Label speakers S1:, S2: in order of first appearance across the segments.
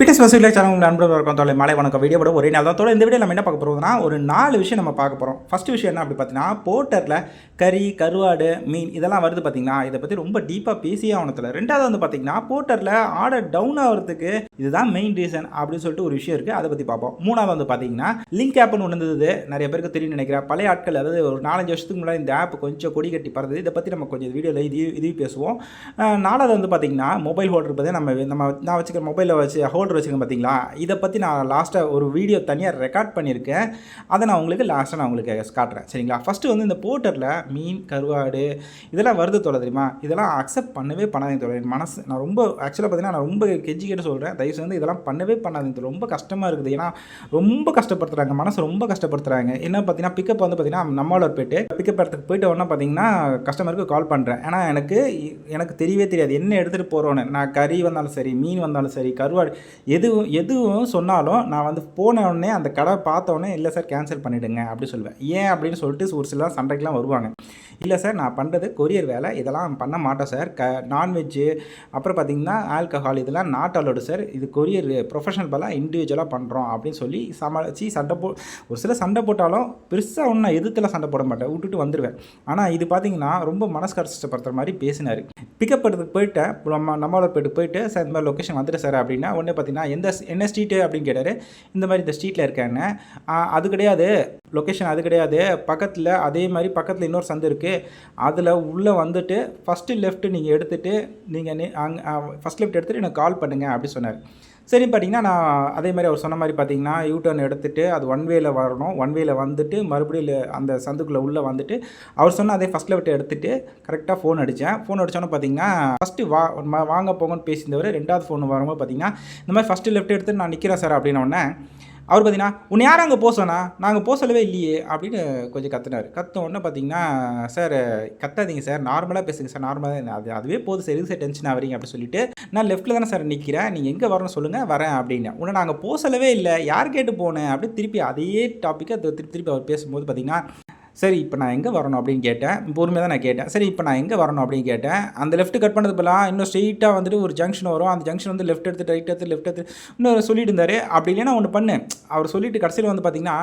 S1: Fitness வசூலில் channel நண்பர்கள் இருக்கும் தொலை மலை வணக்கம். வீடியோ போட ஒரே நாள் தான். தோட இந்த வீடியோ நம்ம என்ன பார்க்க போகிறோம்னா ஒரு நாலு விஷயம் நம்ம பார்க்க போகிறோம் ஃபஸ்ட்டு விஷயம் என்ன அப்படி பார்த்தீங்கன்னா போர்ட்டரில் கறி கருவாடு மீன் இதெல்லாம் வருது பார்த்தீங்கன்னா இதை பற்றி ரொம்ப டீப்பாக பேசியே ஆகணத்தில். ரெண்டாவது வந்து பார்த்தீங்கன்னா போர்ட்டரில் ஆர்டர் டவுன் ஆகிறதுக்கு இதுதான் மெயின் ரீசன் அப்படின்னு சொல்லிட்டு ஒரு விஷயம் இருக்குது அதை பற்றி பார்ப்போம். மூணாவது வந்து பார்த்தீங்கன்னா லிங்க் ஆப்னு ஒன்று இருந்தது. நிறைய பேருக்கு தெரியும் நினைக்கிறேன். பழைய ஆட்கள் அதாவது ஒரு நாலஞ்சு வருஷத்துக்கு முன்னாடி இந்த ஆப் கொஞ்சம் கொடி கட்டி பறந்தது. இதை பற்றி நம்ம கொஞ்சம் வீடியோவில் இது இது பேசுவோம். நாலாவது வந்து பார்த்தீங்கன்னா மொபைல் ஹோல்டர் பற்றி நம்ம நம்ம நான் வச்சுக்கிற மொபைலில் வச்சு ஹோல்டர் வச்சுருக்கேன் பார்த்தீங்களா? இதை பற்றி நான் லாஸ்ட்டாக ஒரு வீடியோ தனியாக ரெக்கார்ட் பண்ணியிருக்கேன். அதை நான் உங்களுக்கு லாஸ்ட்டாக நான் உங்களுக்கு காட்டுறேன். சரிங்களா? ஃபஸ்ட்டு வந்து இந்த போர்ட்டரில் மீன் கருவாடு இதெல்லாம் வருது தொலை தெரியுமா? இதெல்லாம் அக்செப்ட் பண்ணவே பண்ணாதீங்க தொலை மனசு நான் ரொம்ப ஆக்சுவலாக பார்த்தீங்கன்னா நான் ரொம்ப கெஞ்சிக்கிட்டு சொல்கிறேன் தயவு வந்து இதெல்லாம் பண்ணவே பண்ணாதீங்க தொலை. ரொம்ப கஷ்டமாக இருக்குது. ஏன்னா ரொம்ப கஷ்டப்படுத்துகிறாங்க மனசு ரொம்ப கஷ்டப்படுத்துகிறாங்க என்ன பார்த்தீங்கன்னா பிக்கப் வந்து பார்த்தீங்கன்னா நம்மளோட போயிட்டு பிக்கப் இடத்துக்கு போயிட்டு உடனே பார்த்தீங்கன்னா கஸ்டமருக்கு கால் பண்ணுறேன் ஏன்னா எனக்கு எனக்கு தெரியவே தெரியாது. என்ன எடுத்துகிட்டு போகிறோன்னு நான் கறி வந்தாலும் சரி மீன் வந்தாலும் சரி கருவாடு எதுவும் எதுவும் சொன்னாலும் நான் வந்து போன உடனே அந்த கடை பார்த்த உடனே இல்லை சார் கேன்சல் பண்ணிவிடுங்க அப்படி சொல்லுவேன். ஏன் அப்படின்னு சொல்லிட்டு ஒரு சில சண்டைக்கெலாம் வருவாங்க. இல்லை சார் நான் பண்ணுறது கொரியர் வேலை. இதெல்லாம் பண்ண மாட்டேன் சார். க நான்வெஜ்ஜு அப்புறம் பார்த்தீங்கன்னா ஆல்கஹால் இதெல்லாம் நாட் அலோடு சார். இது கொரியர் ப்ரொஃபஷனல் பலாக இண்டிவிஜுவலாக பண்ணுறோம் அப்படின்னு சொல்லி சமாளித்து சண்டை போ ஒரு சில சண்டை போட்டாலும் பெருசாக ஒன்றும் நான் எதிர்த்துல சண்டை போட மாட்டேன். விட்டுட்டு வந்துடுவேன் ஆனால் இது பார்த்தீங்கன்னா ரொம்ப மனசு கஷ்டப்படுத்துகிற மாதிரி பேசினார். பிக்கப் எடுத்துக்கு போயிட்டேன். நம்ம நம்மளோட போயிட்டு போயிட்டு சார் இந்த மாதிரி லொக்கேஷன் வந்துட்டு சார் அப்படின்னா ஒன்று பார்த்தீங்கன்னா எந்த என்ன ஸ்ட்ரீட்டு அப்படின்னு கேட்டார். இந்த மாதிரி இந்த ஸ்ட்ரீட்டில் இருக்கேன்னு. அது கிடையாது. லொக்கேஷன் அது கிடையாது. பக்கத்தில் அதே மாதிரி பக்கத்தில் இன்னொரு சந்து இருக்குது அதில் உள்ளே வந்துட்டு ஃபஸ்ட்டு லெஃப்ட்டு நீங்கள் எடுத்துகிட்டு நீங்கள் அங்கே ஃபஸ்ட் லெஃப்ட் எடுத்துகிட்டு எனக்கு கால் பண்ணுங்கள் அப்படி சொன்னார். சரி பார்த்தீங்கன்னா நான் அதே மாதிரி அவர் சொன்ன மாதிரி பார்த்தீங்கன்னா யூ டர்ன் எடுத்துகிட்டு அது ஒன் வேயில் வரணும். ஒன் வேயில் வந்துட்டு மறுபடியும் அந்த சந்துக்குள்ளே உள்ளே வந்துட்டு அவர் சொன்ன அதே ஃபஸ்ட் லெஃப்ட் எடுத்துகிட்டு கரெக்டாக ஃபோன் அடித்தேன் ஃபோன் அடித்தோன்னே பார்த்தீங்கன்னா ஃபஸ்ட்டு வா வாங்க போங்கன்னு பேசியிருந்தவர். ரெண்டாவது ஃபோன் வரும்போது பார்த்தீங்கன்னா இந்த மாதிரி ஃபஸ்ட்டு லெஃப்ட் எடுத்து நான் நிற்கிறேன் சார் அப்படின்னோடனே அவர் பார்த்தீங்கன்னா உன்னை யாரும் அங்கே போக சொன்னா? நாங்கள் போக சொல்லவே இல்லையே அப்படின்னு கொஞ்சம் கத்துனார். கத்த உடனே பார்த்தீங்கன்னா சார் கத்தாதீங்க சார். நார்மலாக பேசுங்க சார். நார்மலாக அது அதுவே போதும் சார். எதுக்கு சார் டென்ஷன் ஆகிறீங்க அப்படின்னு சொல்லிட்டு நான் லெஃப்ட்டில் தானே சார் நிற்கிறேன் நீங்கள் எங்கே வரணும் சொல்லுங்கள் வரேன் அப்படின்னு. உன்னை நாங்கள் போக சொல்லவே இல்லை. யார் கேட்டு போனேன்? அப்படி திருப்பி அதே டாப்பிக்கை திருப்பி திருப்பி அவர் பேசும்போது பார்த்தீங்கன்னா சரி இப்போ நான் எங்கே வரணும் அப்படின்னு கேட்டேன். பொறுமையாக தான் நான் கேட்டேன். சரி இப்போ நான் எங்கே வரணும் அப்படின்னு கேட்டேன். அந்த லெஃப்ட் கட் பண்ணது போலாம் இன்னும் ஸ்ட்ரெயிட்டாக வந்துட்டு ஒரு ஜங்ஷன் வரும். அந்த ஜங்ஷன் வந்து லெஃப்ட் எடுத்து ரைட் எடுத்து லெஃப்ட் எடுத்து இன்னும் சொல்லிட்டு இருந்தார். அப்படி இல்லைன்னா ஒன்று பண்ணு. அவர் சொல்லிட்டு கடைசியில் வந்து பார்த்தீங்கன்னா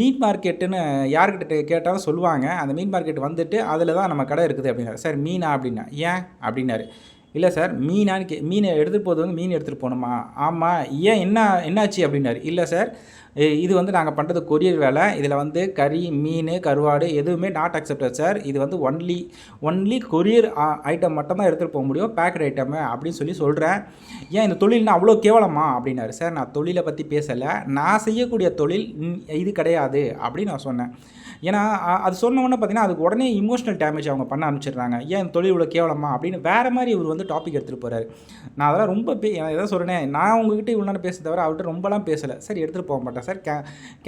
S1: மீட் மார்க்கெட்டுன்னு யார்கிட்ட கேட்டாலும் சொல்லுவாங்க. அந்த மீன் மார்க்கெட் வந்துட்டு அதில் தான் நம்ம கடை இருக்குது அப்படின்னாரு. சார் மீனா? அப்படின்னா ஏன்? அப்படின்னாரு. இல்லை சார் மீனான்னு கே மீனை எடுத்துகிட்டு போகிறது வந்து மீன் எடுத்துகிட்டு போகணுமா? ஆமாம் ஏன் என்ன என்னாச்சு? அப்படின்னாரு. இல்லை சார் இது வந்து நாங்கள் பண்ணுறது கொரியர் வேலை. இதில் வந்து கறி மீன் கருவாடு எதுவுமே நாட் அக்செப்டட் சார். இது வந்து ஒன்லி ஒன்லி கொரியர் ஐட்டம் மட்டும்தான் எடுத்துகிட்டு போக முடியும். பேக்கட் ஐட்டமு அப்படின்னு சொல்லி சொல்கிறேன் ஏன் இந்த தொழில்னா அவ்வளோ கேவலமா? அப்படின்னாரு. சார் நான் தொழிலை பற்றி பேசலை. நான் செய்யக்கூடிய தொழில் இது கிடையாது அப்படின்னு நான் சொன்னேன். ஏன்னா அது சொன்ன உடனே பார்த்தீங்கன்னா அதுக்கு உடனே இமோஷனல் டேமேஜ் அவங்க பண்ண ஆரம்பிச்சிடுறாங்க. ஏன் இந்த தொழில் இவ்வளோ கேவலமா? அப்படின்னு வேறு மாதிரி இவர் வந்து டாபிக் எடுத்துகிட்டு போகிறாரு நான் அதெல்லாம் ரொம்ப பே எதாவது சொல்கிறேனே நான் உங்ககிட்ட இவ்வளோ நேரம் பேச தவிர அவர்கிட்ட ரொம்பலாம் பேசலை. சரி எடுத்துகிட்டு போக மாட்டேன் சார். கே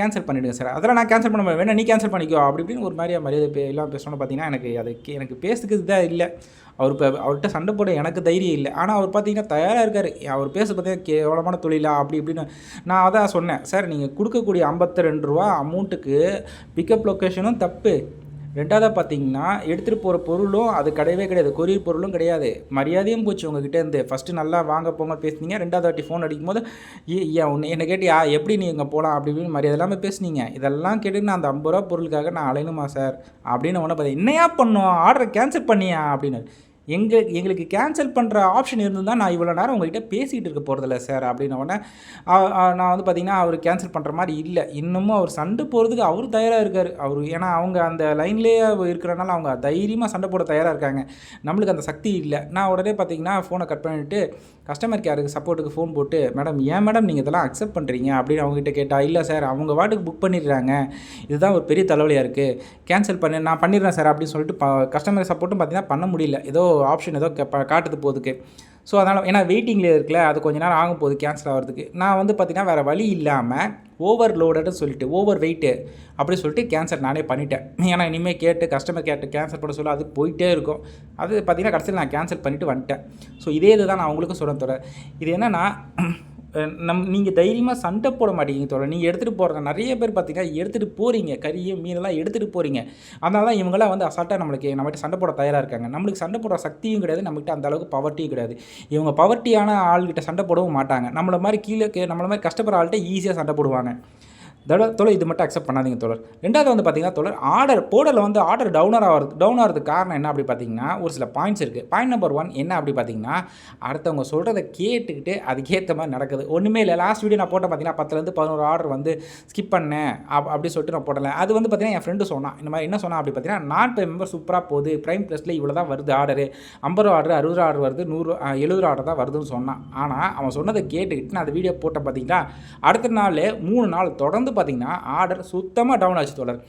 S1: கேன்சல் பண்ணிவிடுங்க சார். அதெல்லாம் நான் கேன்சல் பண்ண வேணா நீ கேன்சல் பண்ணிக்கோ. அப்படி இப்படின்னு ஒரு மாதிரியாக மரியாதை எல்லாம் பேசணும்னு பார்த்தீங்கன்னா எனக்கு அது எனக்கு பேசுறதுக்கு இதாக இல்லை. அவர் இப்போ அவர்கிட்ட சண்டை போட எனக்கு தைரியம் இல்லை. ஆனால் அவர் பார்த்தீங்கன்னா தயாராக இருக்கார். அவர் பேச பார்த்தீங்கன்னா கேவலமான தொழிலா அப்படி இப்படின்னு நான் அதான் சொன்னேன். சார் நீங்கள் கொடுக்கக்கூடிய ஐம்பத்தி ரெண்டு ரூபா அமௌண்ட்டுக்கு பிக்கப் லொக்கேஷனும் தப்பு. ரெண்டாவதாக பார்த்தீங்கன்னா எடுத்துகிட்டு போகிற பொருளும் அது கிடையவே கிடையாது. கொரியர் பொருளும் கிடையாது. மரியாதையும் போச்சு உங்ககிட்ட இருந்து. ஃபஸ்ட்டு நல்லா வாங்க போங்க பேசுனீங்க. ரெண்டாவது வாட்டி ஃபோன் அடிக்கும்போது ஏ- ஏன் கேட்டியா எப்படி நீ இங்கே போகலாம் அப்படி இப்படின்னு மரியாதை இல்லாமல் பேசுனீங்க. இதெல்லாம் கேட்டு நான் அந்த ஐம்பது ரூபா பொருளுக்காக நான் அலையணுமா சார்? அப்படின்னு உடனே பார்த்தேன் என்னையா பண்ணோம்? ஆர்டரை கேன்சல் பண்ணியா? அப்படின்னு. எங்கள் எங்களுக்கு கேன்சல் பண்ணுற ஆப்ஷன் இருந்தால் நான் இவ்வளோ நேரம் உங்ககிட்ட பேசிகிட்டு இருக்க போகிறதில்ல சார் அப்படின்ன உடனே நான் வந்து பார்த்தீங்கன்னா அவர் கேன்சல் பண்ணுற மாதிரி இல்லை. இன்னமும் அவர் சண்டை போகிறதுக்கு அவர் தயாராக இருக்கார். அவர் ஏன்னா அவங்க அந்த லைன்லேயே இருக்கிறனால அவங்க தைரியமாக சண்டை போட தயாராக இருக்காங்க. நம்மளுக்கு அந்த சக்தி இல்லை. நான் உடனே பார்த்தீங்கன்னா ஃபோனை கட் பண்ணிவிட்டு கஸ்டமர் கேருக்கு சப்போர்ட்டுக்கு ஃபோன் போட்டு மேடம் ஏன் மேடம் நீங்கள் இதெல்லாம் அக்செப்ட் பண்ணுறீங்க அப்படின்னு அவங்ககிட்ட கேட்டால் இல்லை சார் அவங்க வாட்டுக்கு புக் பண்ணிடுறாங்க. இதுதான் ஒரு பெரிய தலைவலியாக இருக்குது கேன்சல் பண்ணி நான் பண்ணிடுறேன் சார் அப்படின்னு சொல்லிட்டு ப கஸ்டமர் சப்போர்ட்டும் பார்த்தீங்கன்னா பண்ண முடியல. ஏதோ ஆப்ஷன் ஏதோ காட்டுது போதுக்கு. ஸோ அதனால் ஏன்னா வெயிட்டிங்கில் இருக்குல்ல அது கொஞ்ச நேரம் ஆகும் போது கேன்சல் ஆகிறதுக்கு நான் வந்து பார்த்தீங்கன்னா வேறு வழி இல்லாமல் ஓவர் லோடடுன்னு சொல்லிட்டு ஓவர் வெயிட்டு அப்படி சொல்லிட்டு கேன்சல் நானே பண்ணிட்டேன். ஏன்னா இனிமேல் கேட்டு கஸ்டமர் கேட்டு கேன்சல் பண்ண சொல்ல அது போயிட்டே இருக்கும். அது பார்த்தீங்கன்னா கடைசியில் நான் கேன்சல் பண்ணிவிட்டு வந்துட்டேன். ஸோ இதே இது தான் நான் அவங்களுக்கும் சொல்ல தர இது என்னென்னா நம் நீங்கள் தைரியமாக சண்டை போட மாட்டீங்க தோழர். நீங்கள் எடுத்துகிட்டு போகிறத நிறைய பேர் பார்த்தீங்கன்னா எடுத்துகிட்டு போகிறீங்க கறியும் மீனெல்லாம் எடுத்துகிட்டு போகிறீங்க அதனால தான் இவங்களாம் வந்து அசால்ட்டாக நம்மளுக்கு நம்மகிட்ட சண்டை போட தயாராக இருக்காங்க. நம்மளுக்கு சண்டை போடுற சக்தியும் கிடையாது. நம்மகிட்ட அந்த அளவுக்கு பவர்ட்டியும் கிடையாது. இவங்க பவர்ட்டியான ஆள்கிட்ட சண்டை போடவும் மாட்டாங்க. நம்மள மாதிரி கீழே கே- நம்மள மாதிரி கஷ்டப்படுற ஆள்கிட்ட ஈஸியாக சண்டை போடுவாங்க. தோழர் தோழர் இது மட்டும் அக்செப்ட் பண்ணாதீங்க தோழர். ரெண்டாவது வந்து பார்த்தீங்கன்னா தோழர் ஆர்டர் போர்டரில் வந்து ஆர்டர் டவுனர் ஆகிறது டவுன் ஆகிறதுக்கு காரணம் என்ன அப்படி பார்த்தீங்கன்னா ஒரு சில பாயிண்ட்ஸ் இருக்குது பாயிண்ட் நம்பர் ஒன் என்ன அப்படி பார்த்தீங்கன்னா அடுத்தவங்க சொல்கிறத கேட்டுக்கிட்டு அதுக்கேற்ற மாதிரி நடக்குது. ஒன்றுமே இல்லை. லாஸ்ட் வீடியோ நான் போட்டேன் பார்த்தீங்கன்னா பத்துலேருந்து பதினோரு ஆர்டர் வந்து ஸ்கிப் பண்ணேன். அப் அப்படி சொல்லிட்டு நான் போடலை. அது வந்து பார்த்தீங்கன்னா என் ஃப்ரெண்டு சொன்னான். இந்த மாதிரி என்ன சொன்னான் அப்படி பார்த்தீங்கன்னா நான் பே மெம்பர் சூப்பராக போகுது. ப்ரைம் ப்ளஸில் இவ்வளோ தான் வருது ஆர்டரு ஐம்பது ரூபா ஆர்டர் அறுபது ஆர்டர் வருது. நூறு எழுபது ஆர்டர் தான் வருதுன்னு சொன்னான். ஆனால் அவன் சொன்னதை கேட்டுக்கிட்டு நான் அந்த வீடியோ போட்டேன் பார்த்தீங்கன்னா அடுத்த நாள் மூணு நாள் தொடர்ந்து பார்த்தீங்கன்னா ஆர்டர் சுத்தமாக டவுன் ஆச்சு தொடர்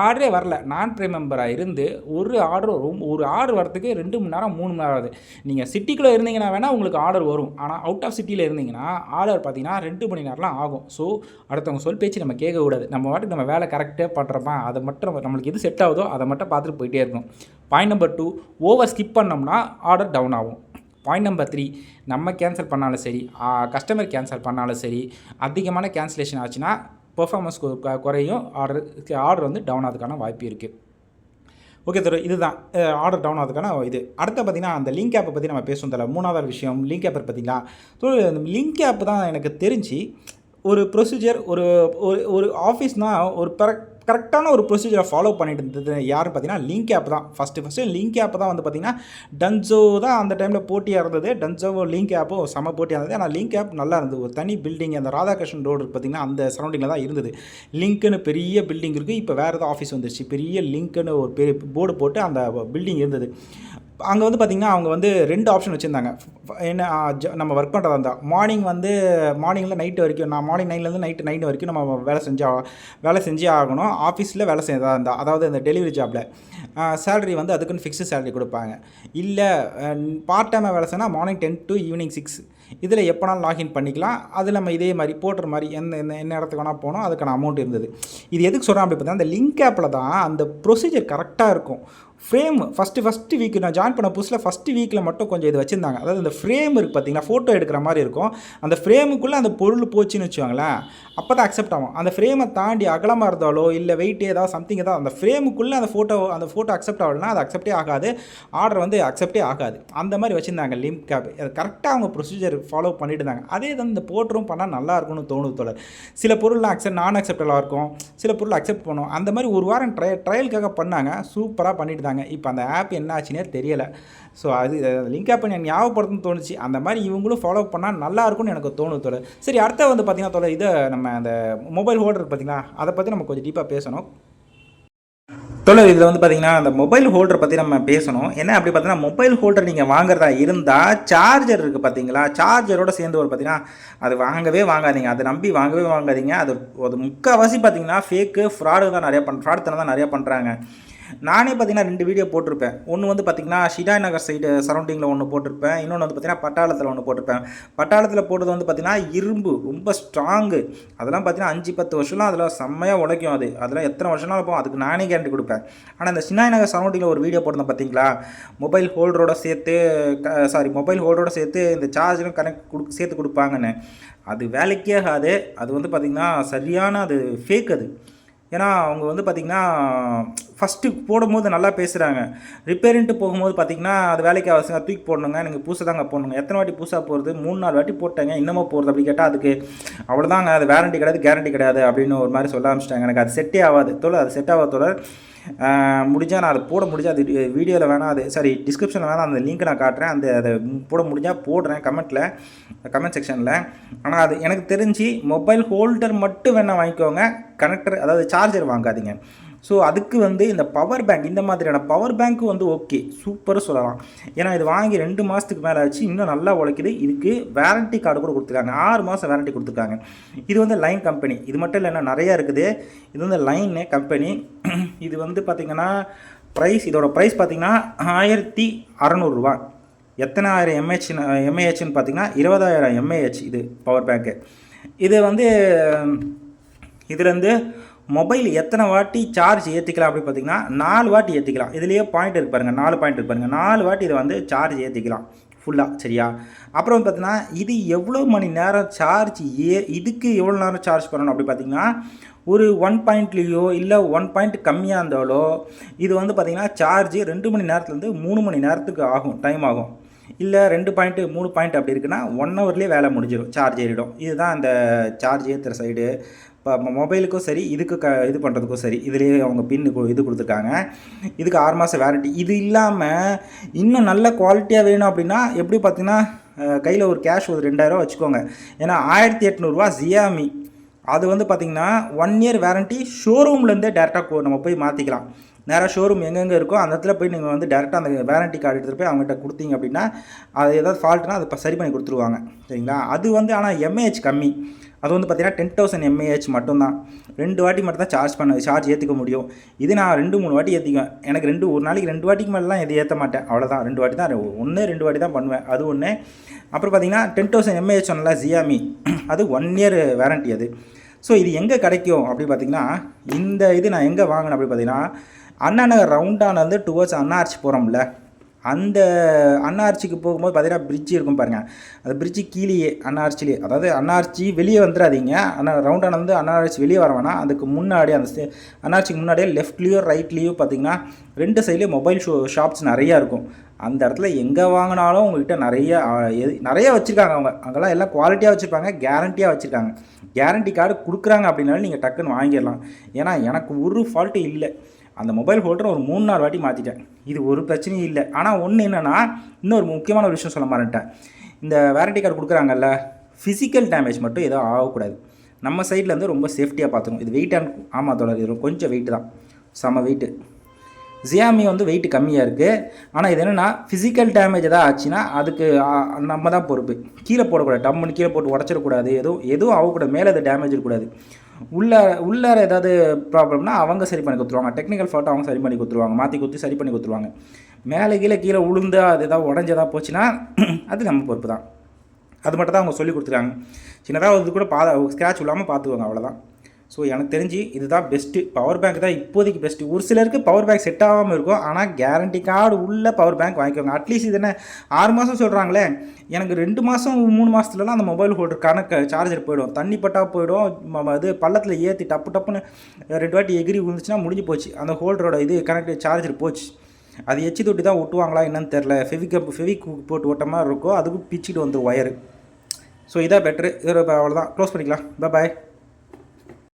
S1: ஆர்டரே வரல. நான் ப்ரைம் மெம்பராக இருந்து ஒரு ஆர்டர் வரும் ஒரு ஆர்டர் வரதுக்கு ரெண்டு மணி நேரம் மூணு மணி நேரம் ஆகுது. நீங்கள் சிட்டிக்குள்ளே இருந்தீங்கன்னா வேணால் உங்களுக்கு ஆர்டர் வரும். ஆனால் அவுட் ஆஃப் சிட்டியில் இருந்தீங்கன்னா ஆர்டர் பார்த்தீங்கன்னா ரெண்டு மணி நேரம்லாம் ஆகும். ஸோ அடுத்தவங்க சொல் பேச்சு நம்ம கேட்கக்கூடாது நம்ம வாட்டுக்கு நம்ம வேலை கரெக்டாக பண்ணுறப்பா அதை மட்டும் நம்மளுக்கு எது செட் ஆகுதோ அதை மட்டும் பார்த்துட்டு போயிட்டே இருக்கும் point number two over skip பண்ணோம்னா ஆர்டர் டவுன் ஆகும். பாயிண்ட் நம்பர் த்ரீ நம்ம கேன்சல் பண்ணாலும் சரி கஸ்டமர் கேன்சல் பண்ணாலும் சரி அதிகமான கேன்சலேஷன் ஆச்சுன்னா பெர்ஃபார்மன்ஸ் குறையும். ஆர்டர் ஆர்டர் வந்து டவுன் ஆகிறதுக்கான வாய்ப்பு இருக்குது ஓகே தர இதுதான். ஆர்டர் டவுன் ஆகிறதுக்கான இது. அடுத்து பார்த்தீங்கன்னா அந்த லிங்க் ஆப்பை பற்றி நம்ம பேசுவோம் தர மூணாவது விஷயம் லிங்க் ஆப்பை பார்த்தீங்களா? ஸோ லிங்க் ஆப் தான் எனக்கு தெரிஞ்சு ஒரு ப்ரொசீஜர் ஒரு ஒரு ஒரு ஆஃபீஸ்னால் ஒரு கரெக்டான ஒரு ப்ரொசீஜரை ஃபாலோ பண்ணிட்டு இருந்தது யாருன்னு பார்த்தீங்கன்னா லிங்க் ஆப் தான். ஃபஸ்ட்டு ஃபஸ்ட்டு லிங்க் ஆப் தான் வந்து பார்த்தீங்கன்னா டன்சோ தான் அந்த டைமில் போட்டியாக இருந்தது. டன்சோவும் லிங்க் ஆப்பும் செம போட்டியாக இருந்தது. ஆனால் லிங்க் ஆப் நல்லா இருந்தது. ஒரு தனி பில்டிங் அந்த ராதாகிருஷ்ணன் ரோடு பார்த்தீங்கன்னா அந்த சரௌண்டிங்கில் தான் இருந்தது. லிங்க்குன்னு பெரிய பில்டிங் இருக்குது இப்போ வேறு ஏதாவது ஆஃபீஸ் வந்துருச்சு. பெரிய லிங்க்னு ஒரு பெரிய போர்டு போட்டு அந்த பில்டிங் இருந்தது. அங்கே வந்து பார்த்திங்கன்னா அவங்க வந்து ரெண்டு ஆப்ஷன் வச்சுருந்தாங்க. என்ன ஜ- நம்ம ஒர்க் பண்ணுறதா இருந்தால் மார்னிங் வந்து மார்னிங்கில் நைட்டு வரைக்கும் நான் மார்னிங் நைன்லேருந்து நைட்டு நைன் வரைக்கும் நம்ம வேலை செஞ்சா வேலை செஞ்சே ஆகணும். ஆஃபீஸில் வேலை செய்யறதா இருந்தால் அதாவது இந்த டெலிவரி ஜாப்பில் சேலரி வந்து அதுக்குன்னு ஃபிக்ஸ்டு சேலரி கொடுப்பாங்க. இல்லை பார்ட் டைமாக வேலை செய்யணும் morning ten to evening six இதில் எப்போனாலும் லாகின் பண்ணிக்கலாம். அதில் நம்ம இதே மாதிரி போட்டுற மாதிரி எந்த என்ன என்ன இடத்துக்கு வேணால் போனோம் அதுக்கான அமௌண்ட் இருந்தது. இது எதுக்கு சொல்கிறேன் அப்படி பார்த்தா அந்த லிங்க் ஆப்பில் தான் அந்த ப்ரொசீஜர் கரெக்டாக இருக்கும். ஃப்ரேம் ஃபஸ்ட்டு ஃபஸ்ட்டு வீக் நான் ஜாயின் பண்ண புதுசில் ஃபஸ்ட்டு வீக்கில் மட்டும் கொஞ்சம் இது வச்சுருந்தாங்க. அதாவது இந்த ஃப்ரேம் இருக்குது பார்த்தீங்கன்னா ஃபோட்டோ எடுக்கிற மாதிரி இருக்கும். அந்த ஃப்ரேமுக்குள்ளே அந்த பொருள் போச்சுன்னு வச்சுக்கோங்களேன். அப்போ தான் அக்செப்ட் ஆகும். அந்த ஃப்ரேமை தாண்டி அகலமாக இருந்தாலோ இல்லை வெயிட் ஏதாவது சம்திங் ஏதாவது அந்த ஃப்ரேமுக்குள்ளே அந்த ஃபோட்டோ அந்த ஃபோட்டோ அக்செப்ட் ஆகலைன்னா அது அக்செப்டே ஆகாது. ஆர்டர் வந்து அக்செப்டே ஆகாது. அந்த மாதிரி வச்சுருந்தாங்க லிங்க் கேப் அது கரெக்டாக அவங்க ப்ரொசீஜர் ஃபாலோ பண்ணிட்டு இருந்தாங்க. அதே தான் இந்த போட்டரும் பண்ணால் நல்லா இருக்கும்னு தோணுது தொடர் சில பொருள்லாம் அக்செப்ட் நான் அக்செப்டலாக இருக்கும். சில பொருள் அக்செப்ட் பண்ணும். அந்த மாதிரி ஒரு வாரம் ட்ரை ட்ரையலுக்காக பண்ணாங்க. சூப்பராக பண்ணிட்டு இருந்தாங்க இப்போ அந்த ஆப் என்ன ஆச்சுன்னே தெரியலை. ஸோ அது லிங்க் ஆப் எனக்கு ஞாபகப்படுத்தணும்னு தோணுச்சு. அந்த மாதிரி இவங்களும் ஃபாலோ பண்ணால் நல்லா இருக்கும்னு எனக்கு தோணுது தோழர். சரி அடுத்த வந்து பார்த்தீங்கன்னா தோலை இதை நம்ம அந்த மொபைல் ஹோல்டர் பார்த்தீங்களா அதை பற்றி நம்ம கொஞ்சம் டீப்பாக பேசணும். தொடர் இதில் வந்து பார்த்தீங்கன்னா அந்த மொபைல் ஹோல்டர் பற்றி நம்ம பேசணும். என்ன அப்படி பார்த்தீங்கன்னா மொபைல் ஹோல்டர் நீங்கள் வாங்குறதா இருந்தால் சார்ஜர் இருக்குது பார்த்தீங்களா சார்ஜரோட சேர்ந்து ஒரு பார்த்தீங்கன்னா அது வாங்கவே வாங்காதீங்க. அதை நம்பி வாங்கவே வாங்காதீங்க. அது அது முக்கால்வாசி பார்த்தீங்கன்னா ஃபேக்கு ஃப்ராடு தான் நிறையா பண் ஃப்ராட் தான் நிறையா பண்ணுறாங்க நானே பார்த்தீங்கன்னா ரெண்டு வீடியோ போட்டிருப்பேன். ஒன்று வந்து பார்த்திங்கன்னா ஷிடாய் நகர் சைடு சரௌண்டிங்கில் ஒன்று போட்டிருப்பேன். இன்னொன்று வந்து பார்த்தீங்கன்னா பட்டாளத்தில் ஒன்று போட்டிருப்பேன். பட்டாளத்தில் போட்டது வந்து பார்த்திங்கன்னா இரும்பு ரொம்ப ஸ்ட்ராங்கு அதெல்லாம் பார்த்தீங்கன்னா அஞ்சு பத்து வருஷம்லாம் அதில் செம்மையாக உழைக்கும் அது. அதெல்லாம் எத்தனை வருஷம்னாலும் போகும். அதுக்கு நானே கேரண்டி கொடுப்பேன். ஆனால் இந்த ஷினாய் நகர் சரௌண்டிங்கில் ஒரு வீடியோ போட்டிருந்தேன் பார்த்தீங்களா? மொபைல் ஹோல்டரோட சேர்த்து சாரி மொபைல் ஹோல்டரோட சேர்த்து இந்த சார்ஜரும் கனெக்ட் கொடு சேர்த்து கொடுப்பாங்கன்னு. அது வேலைக்கே ஆகாது. அது வந்து பார்த்திங்கன்னா சரியான அது ஃபேக் அது. ஏன்னா அவங்க வந்து பார்த்திங்கன்னா ஃபஸ்ட்டு போடும்போது நல்லா பேசுகிறாங்க ரிப்பேரின்ட்டு போகும்போது பார்த்திங்கன்னா அது வேலைக்கு அவசியம் தூக்கி போடணுங்க. நீங்கள் பூசை தாங்க போடணுங்க. எத்தனை வாட்டி பூசா போகிறது மூணு நாலு வாட்டி போட்டேங்க. இன்னமும் போகிறது அப்படி கேட்டால் அதுக்கு அவ்வளோதாங்க அது வேரண்டி கிடையாது கேரண்டி கிடையாது அப்படின்னு ஒரு மாதிரி சொல்ல ஆரம்பிச்சிட்டாங்க. எனக்கு அது செட்டே ஆகாது. தோழர் அது செட் ஆகாத தோழர் முடிஞ்சால் நான் அதை போட முடிஞ்சால் அது வீடியோவில் வேணால் அது சாரி டிஸ்கிரிப்ஷனில் வேணால் அந்த லிங்க் நான் காட்டுறேன். அந்த அதை போட முடிஞ்சால் போடுறேன் கமெண்ட்டில் கமெண்ட் செக்ஷனில் ஆனால் அது எனக்கு தெரிஞ்சு மொபைல் ஹோல்டர் மட்டும் வேணால் வாங்கிக்கோங்க. கனெக்டர் அதாவது சார்ஜர் வாங்காதீங்க. ஸோ அதுக்கு வந்து இந்த பவர் பேங்க் இந்த மாதிரியான பவர் பேங்க்கு வந்து ஓகே சூப்பராக சொல்லலாம். ஏன்னா இது வாங்கி ரெண்டு மாதத்துக்கு மேலே ஆச்சு இன்னும் நல்லா உழைக்குது. இதுக்கு வேரண்டி கார்டு கூட கொடுத்துருக்காங்க. ஆறு மாதம் வேரண்டி கொடுத்துருக்காங்க. இது வந்து லைன் கம்பெனி இது மட்டும் இல்லைன்னா நிறையா இருக்குது. இது வந்து லைன் கம்பெனி இது வந்து பார்த்திங்கன்னா ப்ரைஸ் இதோட ப்ரைஸ் பார்த்திங்கன்னா ஆயிரத்தி அறநூறுரூவா எத்தனை ஆயிரம் எம்ஏஹெச் எம்ஏஹெச்னு பார்த்தீங்கன்னா இருபதாயிரம் எம்ஏஹெச் இது பவர் பேங்க்கு இது வந்து இதுலேருந்து மொபைல் எத்தனை வாட்டி சார்ஜ் ஏற்றிக்கலாம் அப்படின்னு பார்த்தீங்கன்னா நாலு வாட்டி ஏற்றிக்கலாம் இதுலேயே பாயிண்ட் இருக்கு பாருங்கள் நாலு பாயிண்ட் இருக்கு பாருங்கள் நாலு வாட்டி இதை வந்து சார்ஜ் ஏற்றிக்கலாம் ஃபுல்லாக சரியா? அப்புறம் வந்து பார்த்தீங்கன்னா இது எவ்வளோ மணி நேரம் சார்ஜ் ஏ இதுக்கு எவ்வளோ நேரம் சார்ஜ் பண்ணணும் அப்படி பார்த்தீங்கன்னா ஒரு ஒன் பாயிண்ட்லேயோ இல்லை ஒன் பாயிண்ட் கம்மியாக இருந்தாலோ இது வந்து பார்த்திங்கன்னா சார்ஜ் ரெண்டு மணி நேரத்துலேருந்து மூணு மணி நேரத்துக்கு ஆகும் டைம் ஆகும். இல்லை ரெண்டு பாயிண்ட்டு மூணு பாயிண்ட் அப்படி இருக்குன்னா ஒன் ஹவர்லேயே வேலை முடிஞ்சிடும் சார்ஜ் ஏறிடும். இதுதான் அந்த சார்ஜ் ஏற்றுற சைடு இப்போ மொபைலுக்கும் சரி இதுக்கு க இது பண்ணுறதுக்கும் சரி இதுலேயே அவங்க பின்னு இது கொடுத்துருக்காங்க. இதுக்கு ஆறு மாதம் வேரண்டி இது இல்லாமல் இன்னும் நல்ல குவாலிட்டியாக வேணும் அப்படின்னா எப்படி பார்த்தீங்கன்னா கையில் ஒரு கேஷ் ஒரு ரெண்டாயிரரூவா வச்சுக்கோங்க. ஏன்னா ஆயிரத்தி எட்நூறுரூவா ஜியாமி அது வந்து பார்த்திங்கன்னா ஒன் இயர் வேரண்டி ஷோரூம்லேருந்தே டேரெக்டாக நம்ம போய் மாற்றிக்கலாம் நேராக ஷோரூம் எங்கெங்கே இருக்கோ அந்த இடத்துல போய் நீங்கள் வந்து டேரெக்டாக அந்த வேரண்டி கார்டு எடுத்துகிட்டு போய் அவங்ககிட்ட கொடுத்தீங்க அப்படின்னா அது ஏதாவது ஃபால்ட்னா அதை இப்போ சரி பண்ணி கொடுத்துருவாங்க. சரிங்களா? அது வந்து ஆனால் எம்ஏஹெச் கம்மி. அது வந்து பார்த்தீங்கன்னா டென் தௌசண்ட் எம்ஏஹெச் மட்டும்தான். ரெண்டு வாட்டி மட்டும் தான் சார்ஜ் பண்ண சார்ஜ் ஏற்றிக்க முடியும். இது நான் ரெண்டு மூணு வாட்டி ஏற்றிக்குவேன் எனக்கு ரெண்டு ஒரு நாளைக்கு ரெண்டு வாட்டிக்கு மேலாம் எது ஏற்ற மாட்டேன். அவ்வளோதான் ரெண்டு வாட்டி தான் ஒன்று ரெண்டு வாட்டி தான் பண்ணுவேன். அது ஒன்று அப்புறம் பார்த்தீங்கன்னா ten thousand M A H ஒன்றில் ஜியாமி அது ஒன் இயர் வேரண்டி அது. ஸோ இது எங்கே கிடைக்கும் அப்படி பார்த்தீங்கன்னா இந்த இது நான் எங்கே வாங்கினேன் அப்படி பார்த்தீங்கன்னா அண்ணா நகர் ரவுண்டானது வந்து டுவர்ட்ஸ் அண்ணாச்சி போகிறோம்ல அந்த அன்னார்ச்சிக்கு போகும்போது பார்த்தீங்கன்னா பிரிட்ஜ் இருக்கும் பாருங்கள் அந்த பிரிட்ஜு கீழேயே அன்னார்ச்சிலே அதாவது அன்னார்ச்சி வெளியே வந்துடாதீங்க அண்ணா ரவுண்டான வந்து அன்னார்ச்சி வெளியே வர வேணாம். அதுக்கு முன்னாடி அந்த அன்னார்ச்சிக்கு முன்னாடியே லெஃப்ட்லேயோ ரைட்லேயோ பார்த்தீங்கன்னா ரெண்டு சைட்லேயும் மொபைல் ஷோ ஷாப்ஸ் நிறையா இருக்கும். அந்த இடத்துல எங்கே வாங்கினாலும் உங்கள்கிட்ட நிறைய எது- நிறைய வச்சுருக்காங்க அவங்க. அங்கெல்லாம் எல்லாம் குவாலிட்டியாக வச்சுருப்பாங்க கேரண்டியாக வச்சுருக்காங்க. கேரண்டி கார்டு கொடுக்குறாங்க அப்படின்னாலும் நீங்கள் டக்குன்னு வாங்கிடலாம். ஏன்னா எனக்கு ஒரு ஃபால்ட்டு இல்லை. அந்த மொபைல் ஹோல்டர் ஒரு மூணு நாலு வாட்டி மாற்றிட்டேன் இது ஒரு பிரச்சனையும் இல்லை. ஆனால் ஒன்று என்னென்னா இன்னொரு முக்கியமான ஒரு விஷயம் சொல்ல மாட்டேன் இந்த வேரண்டி கார்டு கொடுக்குறாங்கல்ல ஃபிசிக்கல் டேமேஜ் மட்டும் எதுவும் ஆகக்கூடாது. நம்ம சைடில் வந்து ரொம்ப சேஃப்டியாக பார்த்துக்கணும் இது வெயிட் அண்ட் ஆமாம் தொடர் இது கொஞ்சம் வெயிட்டு தான். செம வெயிட்டு ஜியாமி வந்து வெயிட் கம்மியாக இருக்குது ஆனால் இது என்னென்னா ஃபிசிக்கல் டேமேஜ் எதாவது ஆச்சுன்னா அதுக்கு நம்ம தான் பொறுப்பு. கீழே போடக்கூடாது. டம்முன்னு கீழே போட்டு உடச்சிடக்கூடாது. எதுவும் எதுவும் ஆகக்கூடாது. மேலே அது டேமேஜ் இருக்கக்கூடாது. உள்ள உள்ளார ஏதாவது ப்ராப்ளம்னா அவங்க சரி பண்ணி கொடுத்துருவாங்க. டெக்னிக்கல் ஃபால்ட் அவங்க சரி பண்ணி கொடுத்துருவாங்க. மாற்றி கொடுத்து சரி பண்ணி கொடுத்துருவாங்க. மேலே கீழே கீழே உளுந்து அது ஏதாவது உடஞ்சதாக போச்சுன்னா அது நம்ம பொறுப்பு தான். அது மட்டும் தான் அவங்க சொல்லி கொடுத்துருக்காங்க. சின்னதாக இது கூட பா ஸ்க்ராட்ச் இல்லாமல் பார்த்துக்குவாங்க அவ்வளோதான் ஸோ எனக்கு தெரிஞ்சு இதுதான் பெஸ்ட்டு பவர் பேங்க் தான் இப்போதைக்கு பெஸ்ட்டு ஒரு சிலருக்கு பவர் பேங்க் செட் ஆகாமல் இருக்கும். ஆனால் கேரண்டி கார்டு உள்ள பவர் பேங்க் வாங்கிக்கோங்க. அட்லீஸ்ட் இது என்ன ஆறு மாதம் சொல்கிறாங்களே எனக்கு ரெண்டு மாதம் மூணு மாதத்துலலாம் அந்த மொபைல் ஹோல்டர் கணக்கு சார்ஜர் போயிடும். தண்ணி பட்டா போயிடும். அது பள்ளத்தில் ஏற்றி டப்பு டப்புன்னு ரெண்டு வாட்டி எகிரி விழுந்துச்சுன்னா முடிஞ்சு போச்சு. அந்த ஹோல்டரோட இது கனெக்ட் சார்ஜர் போச்சு. அது எச்சி தொட்டி தான் ஒட்டுவாங்களா என்னன்னு தெரில ஃபெவிகப் ஃபெவிக் போட்டு ஓட்ட மாதிரி இருக்கோ அதுக்கும் பிச்சுட்டு வந்துடும் ஒயரு ஸோ இதான் பெட்ரு இது அவ்வளோதான் க்ளோஸ் பண்ணிக்கலாம். பாய்